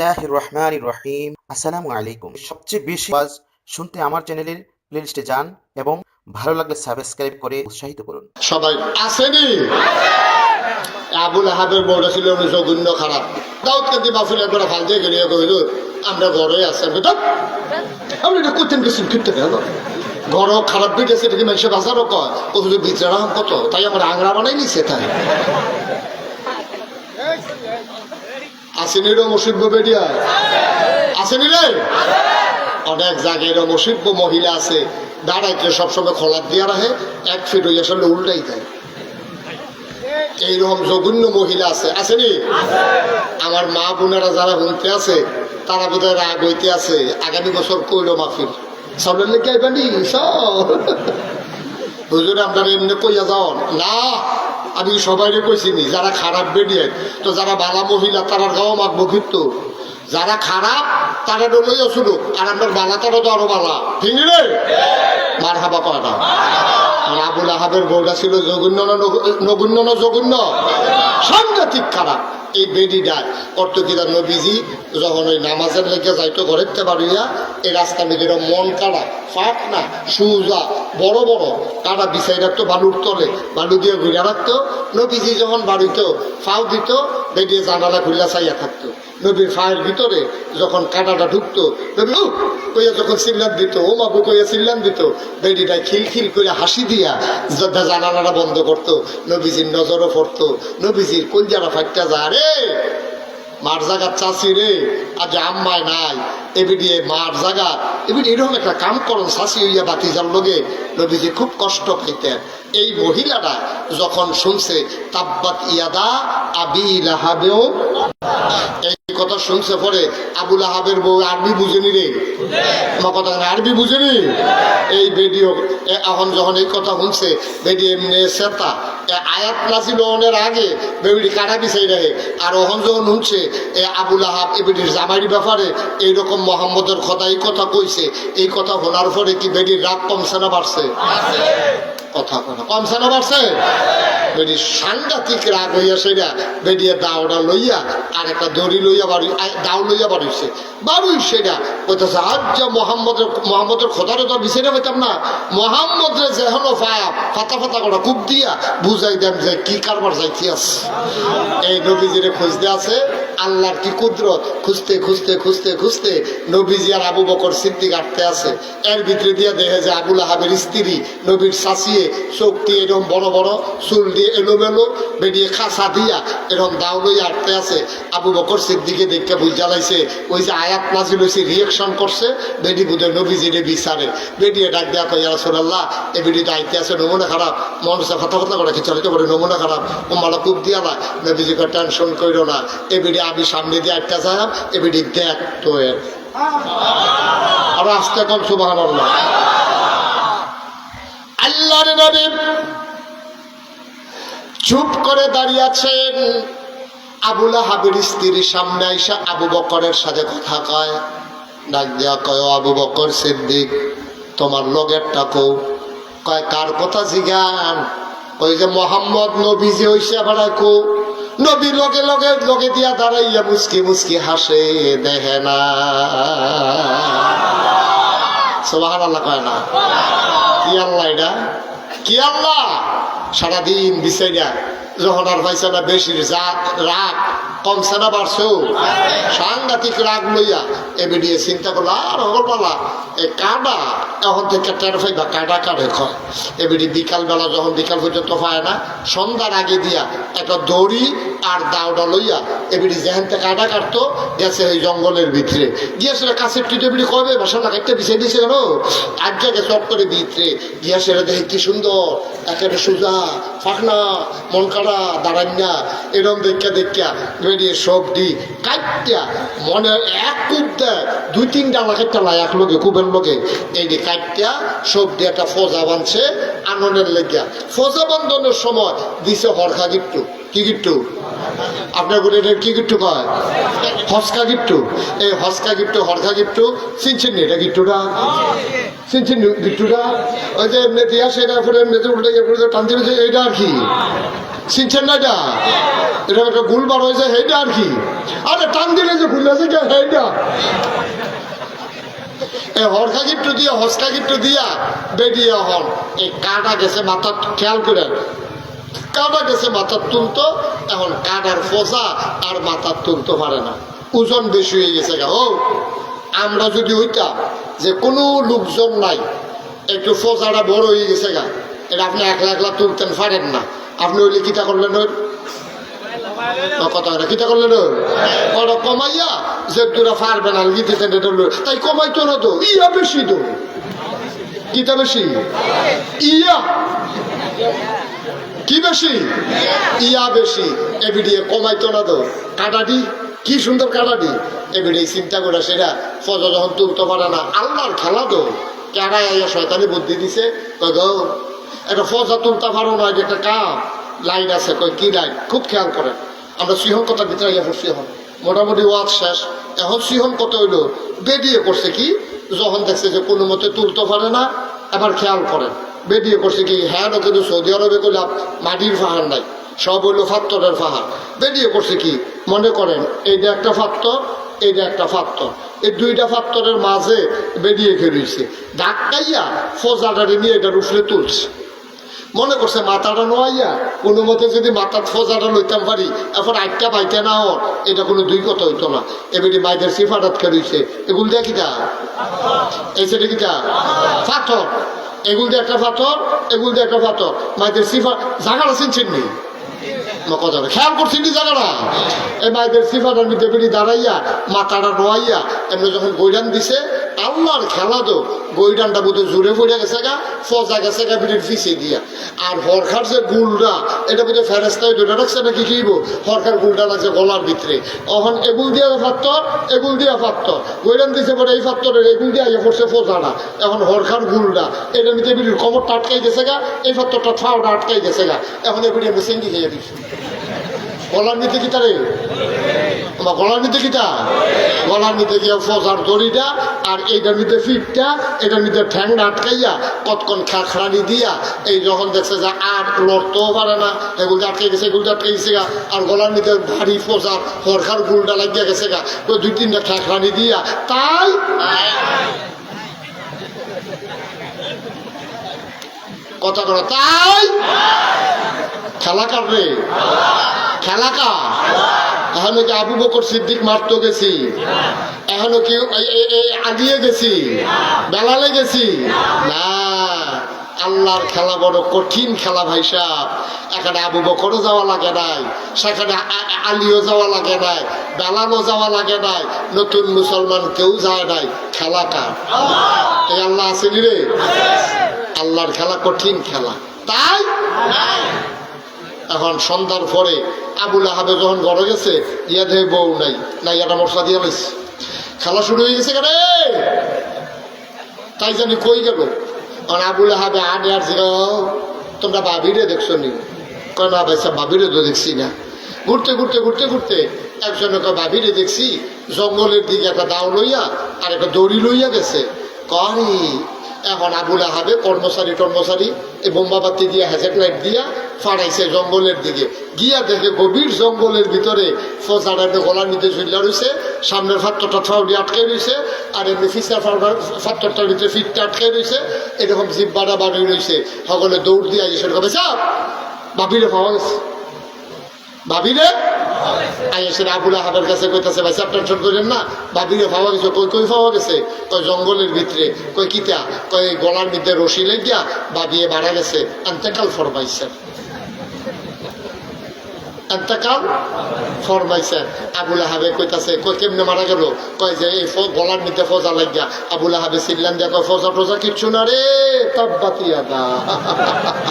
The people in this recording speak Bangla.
বিসমিল্লাহ রহমান রহিম আসসালামু আলাইকুম। সবচেয়ে বেশি আওয়াজ শুনতে আমার চ্যানেলের প্লেলিস্টে যান এবং ভালো লাগলে সাবস্ক্রাইব করে উৎসাহিত করুন। সবাই আসেনি আবুল আহাবের বউটা ছিল জঘন্য খারাপ। দাউদ কান্দি বাফুল একবার ভালো দিয়ে গেলিয়ে কহিল আমরা ঘরে আছি। আমি তো আমি এটা করতেন গেছি কীর্তন গেল ঘরও খারাপ বিটেছে এটাকে মানুষে বাজারও কয়। ও বিচরা কত? তাই আমার আংরা বানাই নিছে তাই। আসেনি রে মুসিব্য বেরিয়া আসেনি রে? অনেক জায়গায় এরকম অসিব্য মহিলা আছে। দাঁড়াইতে সবসময় খোলা দিয়া রাখে, এক ফিট হয়ে আসলে উল্টাই দেয়। এইরকম জঘন্য মহিলা আছে। আসেনি? আমার মা বোনেরা যারা হুনতে আছে, তারা বোধহয় রাগ হইতে আছে। আগামী বছর কইল মাফিল সবের লেগে আইবানি সব। হুজুর, আপনারা এমনি কইয়া যাও না! আমি সবাইরে কইছিনি যারা খারাপ বেরিয়ে তো যারা বালা মহিলা তারা গাও মাখবো কিন্তু যারা খারাপ তারা ডলই শুরু আর আপনার বালা তারা তো আরও বালা ঠিক রে মার হাবা পাড়া আর আবুল আহাবের বউটা ছিল জগুন্য না নগ- নগণ্য না জগুন্য সাংঘাতিক খারাপ এই বেডিটা অর্থ কিনা নবীজি যখন ওই নামাজের লেগে যাইতো ঘরেতে বাড়িয়া, এই রাস্তা মেঘে মন কাড়া, ফাঁক না, সুজা, বড় বড় কাটা বিছাই রাখতো বালুর তলে, বালু দিয়ে ঘুরে রাখতো। নবীজি যখন বাড়িত, ফাও দিত বেডিয়ে জানালা ঘুরিয়া চাইয়া থাকতো। নবীর ফায়ের ভিতরে যখন কাঁটাটা ঢুকতো কইয়া যখন সিল্লান দিত, ও মাবু কইয়া সিল্লান দিত বেডিটা খিলখিল করে হাসি দিয়া জানালাটা বন্ধ করতো, নবীজির নজরও পড়তো, নবীজির কোন যারা ফাইটটা যা রে, মার জাগার চাষি রে, আজ আম্মায় নাই, এবিডি মার জাগা, এবিডি এরকম একটা কাম করন চাষি হইয়া বাতিজার লগে, নবীজি খুব কষ্ট পাইতেন। এই মহিলাটা যখন শুনছে, তাব্বাত ইয়াদা আবি লাহাবেও কথা শুনছে পরে আবুল আহাবের বউ আরবি বুঝেনি রে। কথা আরবি বুঝেনি? এই ভিডিও এখন যখন এই কথা শুনছে বেডি এমনি সেতা আয়াত আগে বেবিডি কাটা বিছাই রাখে আর যখন শুনছে, এ আবুল আহাব জামাইর ব্যাপারে এইরকম মোহাম্মদের কথা, এই কথা কইছে, এই কথা শোনার পরে কি বেডির রাগ কমছে না বাড়ছে? কথা কমছে না বাড়ছে? বেডি সাংঘাতিক রাগ হইয়া সেটা বেডিয়ে দাওটা লইয়া আর একটা দড়ি লইয়া বাড়ি, আ- দাও লইয়া বাড়িছে বাড়ুই সেটা কইতেছে, আজ যা মোহাম্মদের মোহাম্মদের খোদারে তো না পাইতাম না। মোহাম্মদরে যেহেন পায়া ফাতা ফাতা করা খুব দিয়া বুঝাই দেন যে কি কারবার যাইতে আছে। এই নবীজিরে খুঁজতে আছে। আল্লাহর কি কুদরত? খুঁজতে খুঁজতে খুঁজতে খুঁজতে নবীজি আর আবু বকর সিদ্দিক আটতে আছে। এর ভিতরে দিয়ে দেখে যে আবুল আহাবের স্ত্রী নবীর শাসিয়ে চোখ দিয়ে এরকম বড় বড়, চুল দিয়ে এলোমেলো, বেরিয়ে খাসা দিয়া এরকম দাও লইয়া আটতে আছে। আবু বকর সিদ্দিকে দেখতে বুঝ জ্বালাইছে ওই যে আয়াত নাজিল হয়েছে রিয়েকশন করছে বেডি বুধে নবীজিরে বিচারে। বেডিয়ে ডাক দেয়া কই রাসূলুল্লাহ, এ বেডিটা আইতে আছে, নমুনা খারাপ। মানুষে কথা কথা করে কি চলিতে পারে নমুনা খারাপ। ও মালা খুব দিয়া না। নবীজিকে টেনশন কইরো না। এ বেডি আমি সামনে দিয়ে আটটা যাই এ বেডি দেখ তো এর আর আস্তে কম সুবাহ আল্লাহর নবী চুপ করে দাঁড়িয়ে আছেন। আবুল আহাবের স্ত্রীর সামনে আইসা আবু বকরের সাথে কথা কয়। ডাক কয় আবু বকর সিদ্দিক, তোমার লগের টাকো কয়, কার কথা জিগান ওই যে মোহাম্মদ নবী যে হইসে বেড়ায় কো নবী লগে লগে লগে দিয়া দাঁড়াইয়া মুসকি মুসকি হাসে দেহে না। সোবাহান আল্লাহ কয় না। কি আল্লাহ এটা? কি আল্লাহ? সারাদিন বিষয়টা যখন আর পাইছে না বেশি রাগ কমছে না, বাড়ছো। সাংঘাতিক রাগ লইয়া এবিডিয়ে চিন্তা করল, আর হগল পালা কাডা এখন থেকে টের ফাইবা কাডে খয় এবিডি বিকালবেলা যখন বিকাল পর্যন্ত পায় না, সন্ধ্যার আগে দিয়া একটা দড়ি আর দাওটা লইয়া এবিডি থেকে কাটা কাটতো, গেছে ওই জঙ্গলের ভিতরে। গিয়েছিল কাছের টিটে বিড়ি কবে? বাসা একটা বিছাই দিয়েছে কেন? আজকে গেছে অট করে ভিতরে গিয়েছিল দেখে কি সুন্দর, একেবারে সুজা, ফাঁকনা, মন কাড়া দাঁড়ান না এরম দেখা দেখা বেরিয়ে সবজি কাটটা মনে এক কূপ দেয়। দুই তিনটা লাখেরটা লাই এক লোকে কূপের লোকে এই যে কাটটা সবজি একটা ফজা বানছে আনন্দের লেগিয়া। ফজা বান্ধনের সময় দিছে হরখা গিট্টু। কি গিট্টু? আপনার বলে এটা কি গিট্টু কয়? হসকা গিট্টু। এই হসকা গিট্টু হরখা গিট্টু চিনছেন এটা গিট্টুটা? চিনছেন গিট্টুটা? ওই যে এমনি দিয়া সেটা ফুটে এমনিতে উল্টে টানতে এইটা আর কি? চিনছেন না এটা এটা একটা গুলবার হয়েছে হেইটা আর কি? আরে টান দিলে যে খুলেছে কে হেইটা এই হরকা গিট্টু দিয়া হসকা গিট্টু দিয়া বেরিয়ে হন। এই কাটা গেছে মাথা খেয়াল করে। কাটা গেছে মাথার তুলতো এখন কাটার ফোসা আর মাথার তুলতে পারে না। ওজন বেশি হয়ে গেছে গা, ও। আমরা যদি হইতাম যে কোনো লোকজন নাই, একটু ফোসাটা বড় হয়ে গেছে গা, এটা আপনি একলা একলা তুলতেন পারেন না। আপনি হইলে কিটা করলেন ওই কথা না ওই কমাইয়া যে তোরা গিতেছেন এটা লই। তাই কমাইতো না তো, ইয়া বেশি তো। কিটা বেশি? ইয়া। কি বেশি? ইয়া বেশি। এবিডিয়ে কমাইতো না তো। কাটাটি কি সুন্দর কাটাটি এবিডি চিন্তা করে সেটা ফজা যখন তুলতে পারে না, আল্লাহর খেলা তো। কেডা ইয়া শয়তানি বুদ্ধি দিছে? কয় গো, একটা ফজা তুলতে পারো না, এটা একটা কাম। লাইন আছে, কয় কি লাইন? খুব খেয়াল করেন। আমরা কথার ভিতরে ইয়া পড়ছি এখন। মোটামুটি ওয়াজ শেষ। এখন সিংহন কত হইল বেরিয়ে করছে কি? যখন দেখছে যে কোনো মতে তুলতে পারে না, আবার খেয়াল করেন বেরিয়ে করছে কি? হ্যাঁ কিন্তু সৌদি আরবে করলে মাটির পাহাড় নাই। সব হইল ফাত্তরের পাহাড়। বেরিয়ে করছে কি? মনে করেন এইটা একটা ফাত্তর এইটা একটা ফাত্তর। এই দুইটা ফাত্তরের মাঝে বেরিয়ে খেয়েছে ধাক্কাইয়া ফোজাটারে নিয়ে এটা উফলে তুলছে। মনে করছে মাথাটা নোয়াইয়া, কোনো মতে যদি মাথার ফোজাটা লইতাম পারি, এখন আটটা পাইতে না হন এটা কোনো দুই কথা হইতো না। এবারে মাইদের সিফাটাত খেয়েছে এগুলো দিয়ে কিটা এই সেটা কিটা পাথর এগুল দিয়ে একটা পাথর এগুল দিয়ে একটা পাথর মাইদের সিফা জাগাটা চিনছেন নি? কথা খেয়াল করছেন নি জায়গাটা এই মাইদের সিফাটার মধ্যে দাঁড়াইয়া, মাথাটা নোয়াইয়া, এমনি যখন গৈরান দিছে আল্লাহর খেলা তো গৈরানটা বোধহয় জোরে পড়ে গেছে গা, ফজা গেছে গা বিড়ির ফিসে দিয়া। আর হরখার যে গুলটা এটা বোধহয় ফেরেস্তায় ধরে রাখছে নাকি কি হরখার গুলটা লাগছে গলার ভিতরে। অহন এগুল দিয়া পাত্তর এগুল দিয়া পাত্তর গৈরান দিছে পরে এই পাত্তরের এগুল দিয়া ইয়ে করছে ফোজাটা এখন হরখার গুলটা এটা নিতে বিড়ির কমরটা আটকাই গেছে গা, এই পাত্তরটা ফাওটা আটকাই গেছে গা। এখন এগুলি আমি সেঙ্গি খেয়ে দিচ্ছি গলার নিতে কি তারে আমার গলার নিতে কিটা গলার নিতে গিয়ে ফজার দড়িটা আর এইটার নিতে ফিটটা এটার নিতে ঠ্যাংটা আটকাইয়া কতক্ষণ খাখড়ানি দিয়া এই যখন দেখছে যে আর লড়তেও পারে না এগুলো আটকে গেছে এগুলো আটকে গেছে গা। আর গলার নিতে ভারী ফজার হরখার গুলটা লাগিয়া গেছে গা। তো দুই তিনটা খাখড়ানি দিয়া তাই কথা করো তাই খেলা কাটবে খেলা কা এখনও কি আবু বকর সিদ্দিক মারতে গেছি? এখনও কি আগিয়ে গেছি? বেলালে গেছি? না, আল্লাহর খেলা বড় কঠিন খেলা ভাই সাহ এখানে আবু বকরও যাওয়া লাগে নাই, সেখানে আলিও যাওয়া লাগে নাই, বেলালও যাওয়া লাগে নাই, নতুন মুসলমান কেউ যায় নাই। খেলা কার? এই আল্লাহ আসেনি রে? আল্লাহর খেলা কঠিন খেলা। তাই? এখন সন্ধ্যার পরে আবুল আহাবে যখন ঘরে গেছে ইয়া দেহে বউ নাই না ইয়াটা মশলা দিয়ে লাইছে। খেলা শুরু হয়ে গেছে কেন? তাই জানি কই গেল? আর আবুল আহাবে আডে আর জিগা তোমরা বাবিরে দেখছ নি? কয়, না বাবিরে তো দেখছি না। ঘুরতে ঘুরতে ঘুরতে ঘুরতে একজন বাবিরে দেখছি, জঙ্গলের দিকে একটা দাও লইয়া আর একটা দড়ি লইয়া গেছে। করি এখন আবুল আহাবে কর্মচারী টর্মচারী এই বোম্বাবাতি দিয়া, হ্যাজেট লাইট দিয়া ফাড়াইছে জঙ্গলের দিকে। গিয়া দেখে গভীর জঙ্গলের ভিতরে একটা গলার নিতে ঝুল্লা রয়েছে সামনের ফাত্তরটা ফাউডি আটকে রয়েছে আর এমনি ফিসার ফাত্তরটার ভিতরে ফিটটা আটকে রয়েছে এরকম জিব্বাটা বাড়ি রয়েছে সকলে দৌড় দিয়ে আইসে কবে চাপ বাপিরে পাওয়া গেছে ভাবিরে আইসের আবুল আহাবের কাছে কইতাছে, ভাই আপনার ছোট করেন না ভাবিরে পাওয়া গেছে কই কই পাওয়া গেছে? কই জঙ্গলের ভিতরে। কই কিতা? কই গলার মধ্যে রশি লেগিয়া বাবিয়ে মারা গেছে আন্তেকাল ফরমাইছে আন্তেকাল ফরমাইছে। আবুল আহাবে কইতাছে, কই কেমনে মারা গেল? কয় যে, এই গলার মধ্যে ফজা লাগিয়া। আবুল আহাবে সিল্লান দিয়া কয় ফজা টজা কিচ্ছু না রে তাব্বাতিয়া দা